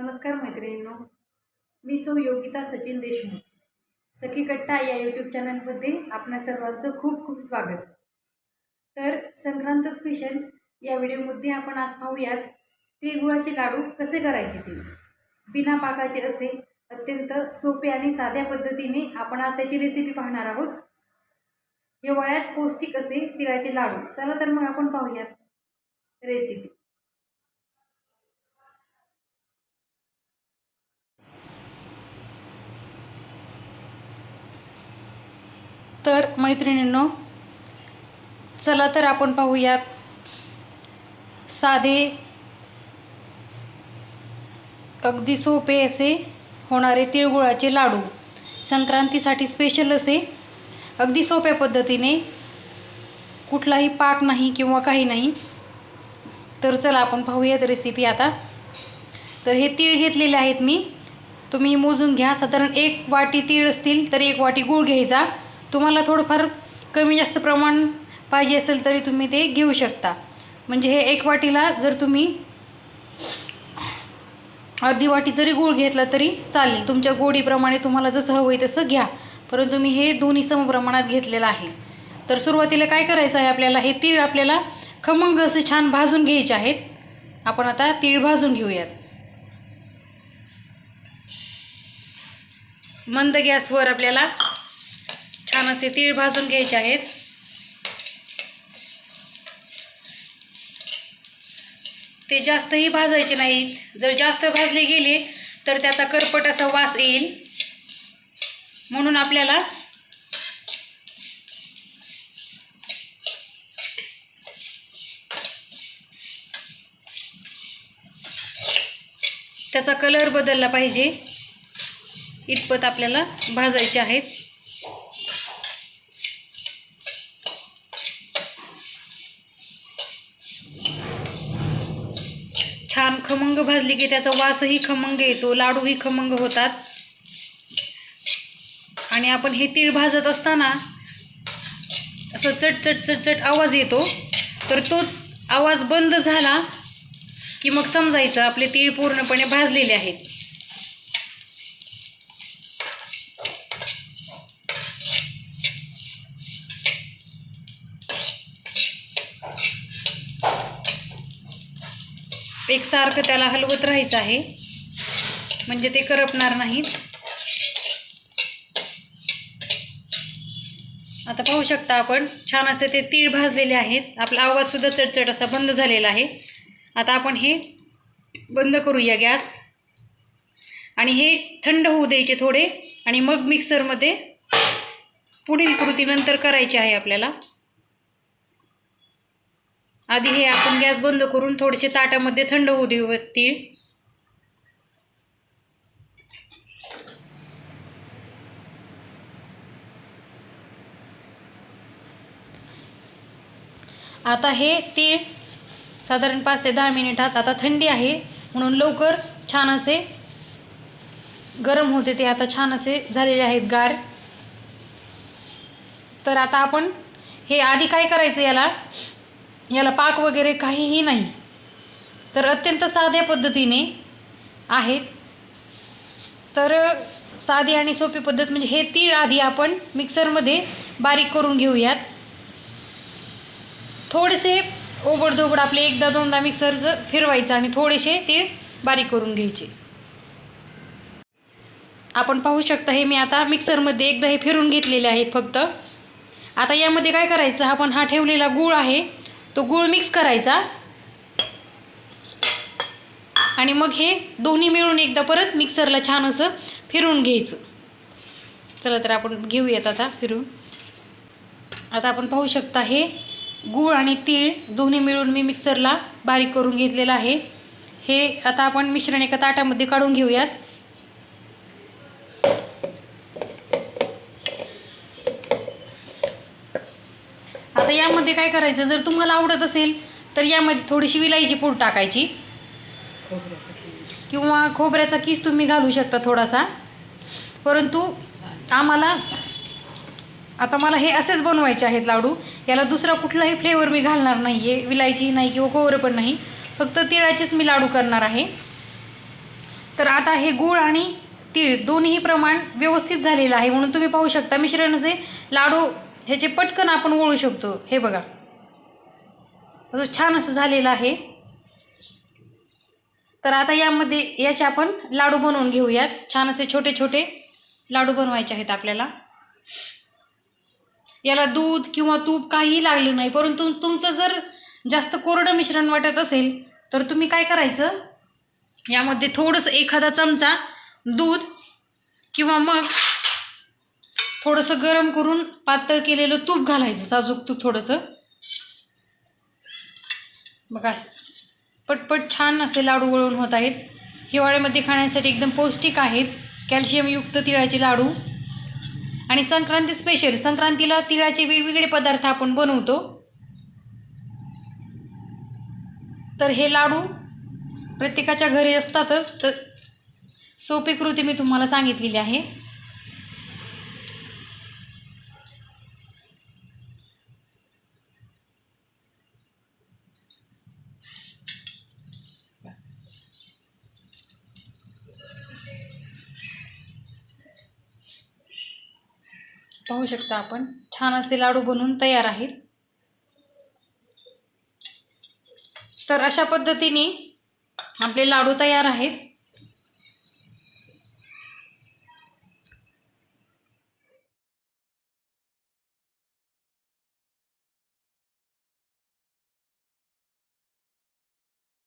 नमस्कार मैत्रिणींनो. मी सौ योगिता सचिन देशमुख. सखी कट्टा या यूट्यूब चॅनलमध्ये आपणा सर्वांचं खूप खूप स्वागत. तर संक्रांत स्पेशल या व्हिडिओमध्ये आपण आज पाहूयात तिळगुळाचे लाडू कसे करायचे ते. बिना पाकाचे असे अत्यंत सोपे आणि साध्या पद्धतीने आपण आज त्याची रेसिपी पाहणार आहोत. हिवाळ्यात पौष्टिक असे तिळाचे लाडू. चला तर मग आपण पाहूयात रेसिपी तर मैत्रिणींनो चला तर आपण पाहूयात साधे अगदी सोपे असे होणारे तिळगुळाचे लाडू. संक्रांतीसाठी स्पेशल असे अगदी सोप्या पद्धतीने कुठलाही पाक नाही किंवा काही नाही. तर चला आपण पाहूयात रेसिपी आता. तर हे तीळ घेतलेले आहेत मी. तुम्ही मोजून घ्या. साधारण एक वाटी तीळ असतील तर एक वाटी गूळ घ्यायचा. तुम्हाला थोडंफार कमी जास्त प्रमाण पाहिजे असेल तरी तुम्ही ते घेऊ शकता. म्हणजे हे एक वाटीला जर तुम्ही अर्धी वाटी जरी गूळ घेतला तरी चालेल. तुमच्या गोडीप्रमाणे तुम्हाला जसं हवं आहे तसं घ्या. परंतु मी हे दोन्ही समप्रमाणात घेतलेलं आहे. तर सुरुवातीला काय करायचं आहे आपल्याला? हे तीळ आपल्याला खमंग असे छान भाजून घ्यायचे आहेत. आपण आता तीळ भाजून घेऊयात. मंद गॅसवर आपल्याला छान असे तीळ भाजून घ्यायचे आहेत. ते जास्तही भाजायचे नाहीत. जर जास्त भाजले गेले तर त्याचा करपट असा वास येईल. म्हणून आपल्याला त्याचा कलर बदलला पाहिजे. इतपत आपल्याला भाजायचे आहेत. छान खमंग भाजली की त्याचा वासही खमंग येतो लाडूही खमंग होतात. आणि आपण हे तीळ भाजत असताना असं चट चट आवाज येतो. तर तो आवाज बंद झाला की मग समजायचं आपले तीळ पूर्णपणे भाजलेले आहेत. एकसारखं त्याला हलवत राहायचं आहे. म्हणजे ते करपणार नाहीत. आता पाहू शकता आपण छान असे ते तीळ भाजलेले आहेत. आपला आवाजसुद्धा चटचट असा बंद झालेला आहे. आता आपण हे बंद करूया गॅस. आणि हे थंड होऊ द्यायचे थोडे. आणि मग मिक्सरमध्ये पुढील कृती नंतर करायची आहे आपल्याला. आधी हे आपण गॅस बंद करून थोडेसे ताटामध्ये थंड होऊ देऊ तीळ आता हे तीळ साधारण पाच ते दहा मिनिटात आता थंडी आहे म्हणून लवकर छान असे गरम होते ते आता छान असे झालेले आहेत गार. तर आता आपण हे आधी काय करायचं याला? याला पाक वगैरे काहीही नाही. तर अत्यंत साध्या पद्धतीने आहेत. तर साधी आणि सोपी पद्धत म्हणजे हे तीळ आधी आपण मिक्सरमध्ये बारीक करून घेऊयात. थोडेसे ओबडधोबड आपले एकदा दोनदा मिक्सरचं फिरवायचं आणि थोडेसे तीळ बारीक करून घ्यायचे. आपण पाहू शकता हे मी आता मिक्सरमध्ये एकदा हे फिरून घेतलेले आहेत फक्त. आता यामध्ये काय करायचं? आपण हा ठेवलेला गूळ आहे. तो गूळ मिक्स करायचा. आणि मग हे दोन्ही मिळून एकदा परत मिक्सरला छान असं फिरून घ्यायचं. चला तर आपण घेऊयात आता फिरून. आता आपण पाहू शकता हे गूळ आणि तीळ दोन्ही मिळून मी मिक्सरला बारीक करून घेतलेलं आहे. हे आता आपण मिश्रण एका ताटामध्ये काढून घेऊयात. आता यामध्ये काय करायचं? जर तुम्हाला आवडत असेल तर यामध्ये थोडीशी विलायची पूड टाकायची. किंवा खोबऱ्याचा किस तुम्ही घालू शकता थोडासा. परंतु आम्हाला आता मला हे असेच बनवायचे आहेत लाडू. याला दुसरा कुठलाही फ्लेवर मी घालणार नाही आहे विलायची नाही किंवा खोबरं पण नाही. फक्त तिळाचेच मी लाडू करणार आहे. तर आता हे गूळ आणि तीळ दोन्ही प्रमाण व्यवस्थित झालेलं आहे. म्हणून तुम्ही पाहू शकता मिश्रणाचे लाडू ह्याचे पटकन आपण ओळू शकतो. हे बघा. असं छान असं झालेलं आहे. तर आता यामध्ये याचे आपण लाडू बनवून घेऊयात. छान असे छोटे छोटे लाडू बनवायचे आहेत आपल्याला. याला दूध किंवा तूप काहीही लागलं नाही परंतु तुमचं जर जास्त कोरडं मिश्रण वाटत असेल तर तुम्ही काय करायचं? यामध्ये थोडंसं एखादा चमचा दूध किंवा मग थोडंसं गरम करून पातळ केलेलं तूप घालायचं साजूक तूप थोडंसं. बघा पटपट छान असे लाडू वळून होत आहेत. हिवाळ्यामध्ये खाण्यासाठी एकदम पौष्टिक आहेत. कॅल्शियमयुक्त तिळाचे लाडू. आणि संक्रांती स्पेशल संक्रांतीला तिळाचे वेगवेगळे पदार्थ आपण बनवतो. तर हे लाडू प्रत्येकाच्या घरी असतातच तर सोपी कृती मी तुम्हाला सांगितलेली आहे. पाहू शकता आपण. छान असे लाडू बनवून तयार आहेत. तर अशा पद्धतीने आपले लाडू तयार आहेत.